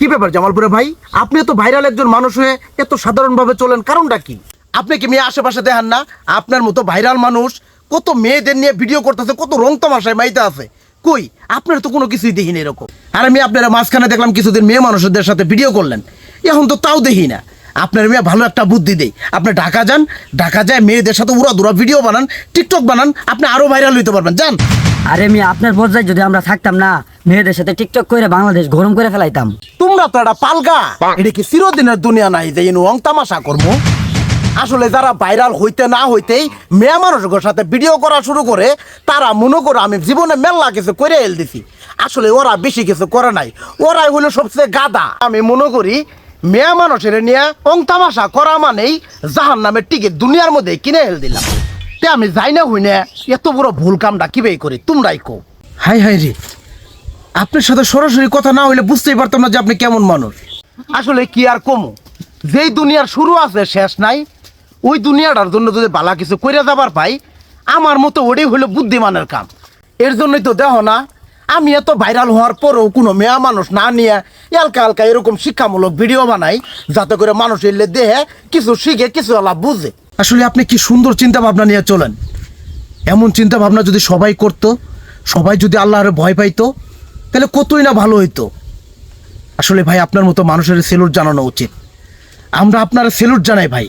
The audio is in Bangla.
কি ব্যাপার জামালপুরে ভাই? আপনি তো ভাইরাল একজন মানুষ হয়ে এত সাধারণভাবে চলেন, কারণটা কি? আপনি কি মেয়ে আশেপাশে দেখেন না? আপনার মতো ভাইরাল মানুষ কত মেয়েদের নিয়ে ভিডিও করতেছে, কত রং তামাশায় মাইতে আছে। কই? আপনার তো কোনো কিছুই দেখিনি এরকম। আর আমি আপনারা মাঝখানে দেখলাম কিছুদিন মেয়ে মানুষদের সাথে ভিডিও করলেন। এখন তো তাও দেখি না। আপনার মেয়ে ভালো একটা বুদ্ধি দেই। আপনি ঢাকা যান, ঢাকা যায় মেয়েদের সাথে উড়া দুরা ভিডিও বানান টিকটক বানান, আপনি আরও ভাইরাল হইতে পারবেন। যান। আরে আমি আপনার পর্যায়ে যদি আমরা থাকতাম না, মেয়েদের সাথে টিকটক করে বাংলাদেশ গরম করে ফেলাইতাম। তোমরা তো একটা পালগা। এটা কি চিরদিনের দুনিয়া নাই যে ইনু অং তামাশা করব আসলে যারা ভাইরাল হইতে না হইতেই মেয়ে মানুষের সাথে ভিডিও করা শুরু করে, তারা মনে করে আমি জীবনে মেলা কিছু করে এল দিছি। আসলে ওরা বেশি কিছু করে নাই। ওরাই হলো সবচেয়ে গাদা। আমি মনে করি মেয়ে মানুষের নিয়ে অং তামাশা করা মানেই জাহান নামের টিকিট দুনিয়ার মধ্যে কিনে এল দিলাম। তে আমি যাই না হই না এত বড় ভুল কামটা কীভাবে করি তোমরাই কো হাই হাই রে আপনার সাথে সরাসরি কথা না হইলে বুঝতেই পারতাম না যে আপনি কেমন মানুষ। আসলে কি আর কমু? যেই দুনিয়ার শুরু আছে শেষ নাই। ওই দুনিয়াটার জন্য যদি বালা কিছু করে যাবার পাই আমার মতো ওটাই হলো বুদ্ধিমানের কাম। এর জন্যই তো দেহ না আমি এত ভাইরাল হওয়ার পরেও কোনো মেয়া মানুষ না নিয়ে হালকা হালকা এরকম শিক্ষামূলক ভিডিও বানাই যাতে করে মানুষ এলে দেহে কিছু শিখে কিছু আলাপ বুঝে। আসলে আপনি কি সুন্দর চিন্তা ভাবনা নিয়ে চলেন? এমন চিন্তা ভাবনা যদি সবাই করত, সবাই যদি আল্লাহর ভয় পাইতো, তাহলে কতই না ভালো হইতো? আসলে ভাই, আপনার মতো মানুষের সেলুট জানানো উচিত। আমরা আপনার সেলুট জানাই ভাই।